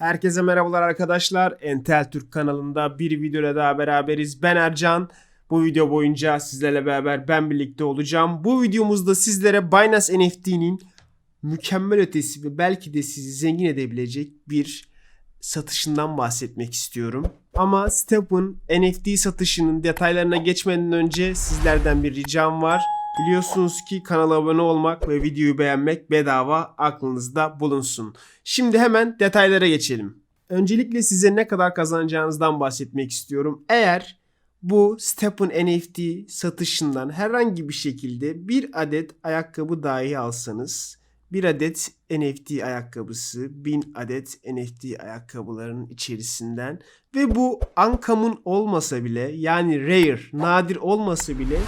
Herkese merhabalar arkadaşlar. Entel Türk kanalında bir videoyla daha beraberiz. Ben Ercan. Bu video boyunca sizlerle beraber ben birlikte olacağım. Bu videomuzda sizlere Binance NFT'nin mükemmel ötesi ve belki de sizi zengin edebilecek bir satışından bahsetmek istiyorum. Ama Step'ın NFT satışının detaylarına geçmeden önce sizlerden bir ricam var. Biliyorsunuz ki kanala abone olmak ve videoyu beğenmek bedava aklınızda bulunsun. Şimdi hemen detaylara geçelim. Öncelikle size ne kadar kazanacağınızdan bahsetmek istiyorum. Eğer bu Step'ın NFT satışından herhangi bir şekilde bir adet ayakkabı dahi alsanız bir adet NFT ayakkabısı, 1000 adet NFT ayakkabıların içerisinden ve bu uncommon olmasa bile yani rare, nadir olmasa bile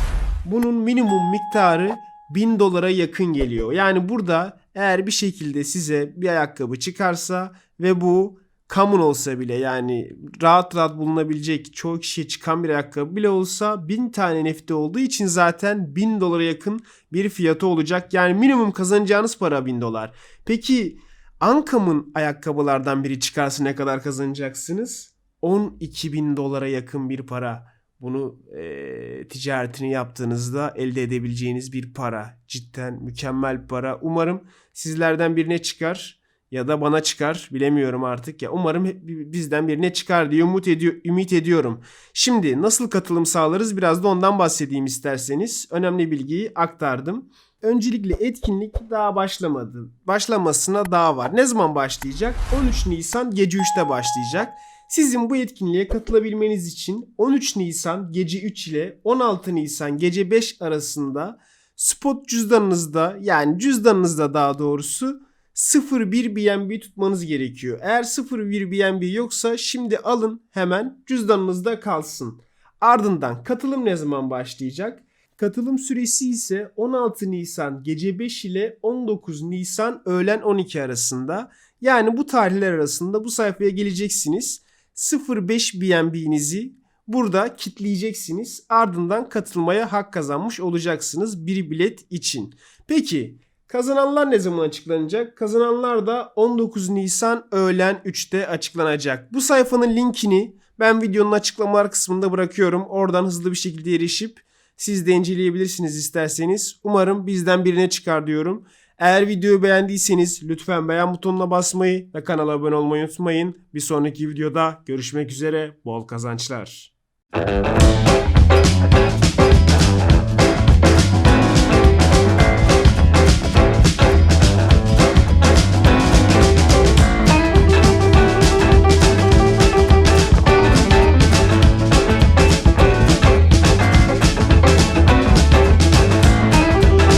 bunun minimum miktarı 1000 dolara yakın geliyor. Yani burada eğer bir şekilde size bir ayakkabı çıkarsa ve bu common olsa bile yani rahat rahat bulunabilecek çoğu kişiye çıkan bir ayakkabı bile olsa 1000 tane NFT olduğu için zaten 1000 dolara yakın bir fiyatı olacak. Yani minimum kazanacağınız para 1000 dolar. Peki Ankam'ın ayakkabılardan biri çıkarsa ne kadar kazanacaksınız? 12 bin dolara yakın bir para. Bunu e, ticaretini yaptığınızda elde edebileceğiniz bir para. Cidden mükemmel para. Umarım sizlerden birine çıkar ya da bana çıkar bilemiyorum artık ya umarım bizden birine çıkar diye umut ediyor ümit ediyorum. Şimdi nasıl katılım sağlarız biraz da ondan bahsedeyim isterseniz. Önemli bilgiyi aktardım. Öncelikle etkinlik daha başlamadı. Başlamasına daha var. Ne zaman başlayacak? 13 Nisan gece 3'te başlayacak. Sizin bu etkinliğe katılabilmeniz için 13 Nisan gece 3 ile 16 Nisan gece 5 arasında spot cüzdanınızda yani cüzdanınızda daha doğrusu 0.1 BNB tutmanız gerekiyor. Eğer 0.1 BNB yoksa şimdi alın hemen cüzdanınızda kalsın. Ardından katılım ne zaman başlayacak? Katılım süresi ise 16 Nisan gece 5 ile 19 Nisan öğlen 12 arasında. Yani bu tarihler arasında bu sayfaya geleceksiniz. 0.5 BNB'nizi burada kitleyeceksiniz. Ardından katılmaya hak kazanmış olacaksınız bir bilet için. Peki Kazananlar ne zaman açıklanacak? Kazananlar da 19 Nisan öğlen 3'te açıklanacak. Bu sayfanın linkini ben videonun açıklamalar kısmında bırakıyorum. Oradan hızlı bir şekilde erişip siz de inceleyebilirsiniz isterseniz. Umarım bizden birine çıkar diyorum. Eğer videoyu beğendiyseniz lütfen beğen butonuna basmayı ve kanala abone olmayı unutmayın. Bir sonraki videoda görüşmek üzere. Bol kazançlar.